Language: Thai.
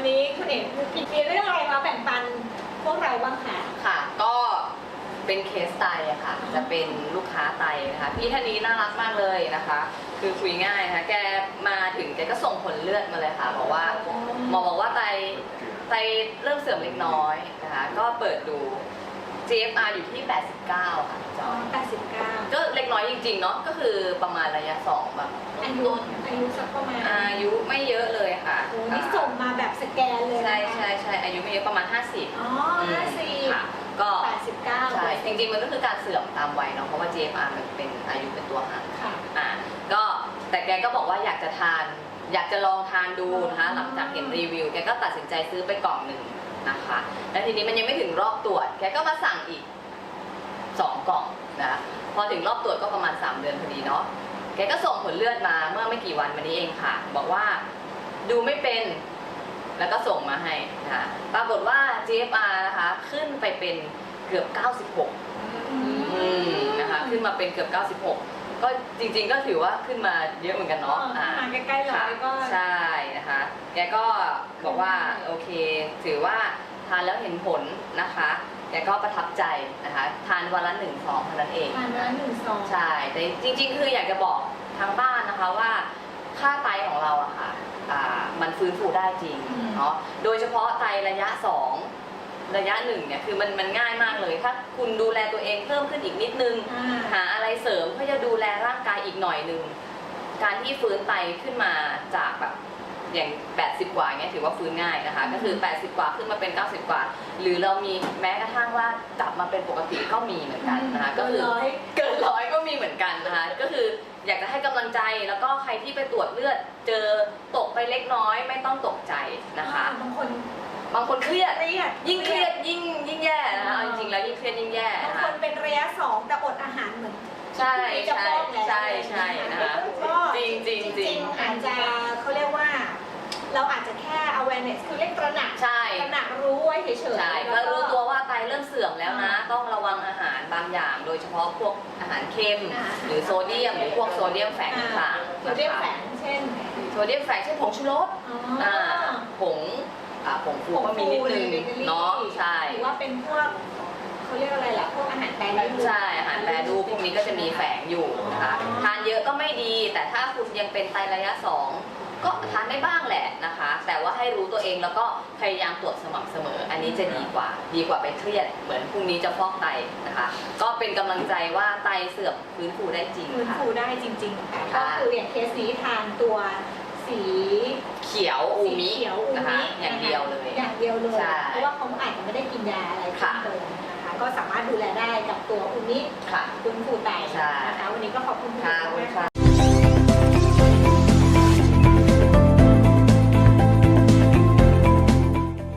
วันนี้คุณเอกมีเรื่องอะไรมาแบ่งปันพวกเราบ้างคะค่ะ ก็เป็นเคสไตอะค่ะ จะเป็นลูกค้าไตนะคะ พี่ท่านนี้น่ารักมากเลยนะคะ คือคุยง่ายนะคะแกมาถึงแกก็ส่งผลเลือดมาเลยค่ะ บอกว่าหมอบอกว่าไตไตเริ่มเสื่อมเล็กน้อยนะคะ ก็เปิดดู GFR อยู่ที่ 89 ค่ะจอย89 ก็เล็กน้อยจริงๆ เนาะ ก็คือประมาณระยะสองแบบอายุต้นอายุสักประมาณอายุไม่เยอะเลยค่ะ โอ้นี่ส่งมา แบบสแกนเลยใช่นะคะใช่ใช่อายุไม่เยอะประมาณ 50อ๋ออืมห้าสิบค่ะก็ แปดสิบเก้าใช่จริงๆมันก็คือการเสื่อมตามวัยเนาะเพราะว่า GFR มันเป็นอายุเป็นตัวหารค่ะ อ่าก็แต่แกก็บอกว่าอยากจะทาน อยากจะลองทานดูนะคะหลังจากเห็นรีวิว แกก็ตัดสินใจซื้อไปกล่องหนึ่งนะคะ แล้วทีนี้มันยังไม่ถึงรอบตรวจ แกก็มาสั่งอีกสองกล่องนะพอถึงรอบตรวจก็ประมาณ 3 เดือนพอดีเนาะแกก็ส่งผลเลือดมาเมื่อไม่กี่วันมานี้เองค่ะ บอกว่าดูไม่เป็น แล้วก็ส่งมาให้นะคะปรากฏว่า GFR นะคะขึ้นไปเป็นเกือบ 96อืมนะคะขึ้นมาเป็นเกือบ 96 ก็จริงๆก็ถือว่าขึ้นมาเยอะเหมือนกันเนาะอ่ามาใกล้ๆร้อยก็ค่ะใช่นะคะ แกก็บอกว่าโอเค ถือว่าทานแล้วเห็นผลนะคะ แกก็ประทับใจนะคะ ทานวันละหนึ่งซองเท่านั้นเองทานวันละหนึ่งซอง ใช่ แต่จริงๆ คืออยากจะบอกทางบ้านนะคะว่า ค่าไตของเราอะค่ะอ่า มันฟื้นฟูได้จริงเนาะโดยเฉพาะไตระยะ 2 ระยะหนึ่งเนี่ยคือมันมันง่ายมากเลย ถ้าคุณดูแลตัวเองเพิ่มขึ้นอีกนิดนึงอ่าหาอะไรเสริมเพื่อจะดูแลร่างกายอีกหน่อยหนึ่งการที่ฟื้นไตขึ้นมาจากแบบอย่าง 80 กว่าเงี้ยถือว่าฟื้นง่ายนะคะ ก็คือ 80 กว่าขึ้นมาเป็น 90 กว่า หรือเรามีแม้กระทั่งว่ากลับมาเป็นปกติก็มีเหมือนกันนะคะ ก็คือเกินร้อย ออยากจะให้กำลังใจแล้วก็ใครที่ไปตรวจเลือด เจอตกไปเล็กน้อย ไม่ต้องตกใจนะคะ บางคนบางคนเครียด เครียดยิ่งเครียดยิ่งยิ่งแย่นะคะเอาจริงๆแล้วยิ่งเครียดยิ่งแย่บางนะคคะนเป็นระยะสองแต่อดอาหารเหมือนใช่ที่จะใช่ฟ้องแล้วใช่ใช่นะคะก็จริงจริงจริงๆอาจจะเขาเรียกว่า เราอาจจะแค่ awareness คือเรียกตระหนักใช่ ตระหนักรู้ไว้เฉยๆใช่แล้ก็วรู้ตัวว่าไตเริ่ ดยเฉพาะพวกอาหารเค็มอ่าหรือโซเดียมหรือพวกโซเดียมแฝงต่างๆโซเดียมนะคะแฝงเช่น โซเดียมแฝงเช่นผงชูรสอ๋ออ่าผงอ่าผงฟูก็มีนิดนึงผฟูเนาะใช่หรือว่าเป็นพวกเขาเรียกอะไรล่ะพวกอาหารแปรรูปใช่อาหารแปรรูปพวกนี้ก็จะมีแฝงอยู่นะคะทานเยอะก็ไม่ดี แต่ถ้าคุณยังเป็นไตระยะสองก็ทานได้บ้างแหละนะคะ องแล้วก็พยายามตรวจสม่ำเสมอ อันนี้จะดีกว่า ดีกว่าไปเครียดเหมือนพรุ่งนี้จะฟอกไตนะคะ ก็เป็นกำลังใจว่าไตเสื่อมฟื้นฟูได้จริงฟื้นค่ะ ฟูได้จริงๆค่ะก็ค่ะ คืออย่างเคสนี้ทานตัวสีเขียวอูมิสีเขียวอูมินะคะอย่างเดียวเลย อย่างเดียวเลย ใช่เพราะว่าเขาอาจจะไม่ได้กินยาอะไรเพิ่มค่ะเติมนะคะ ก็สามารถดูแลได้กับตัวอูมิค่ะ ฟื้นฟูไตใช่ นะคะ วันนี้ก็ขอบคุณคุณค่ะ มาก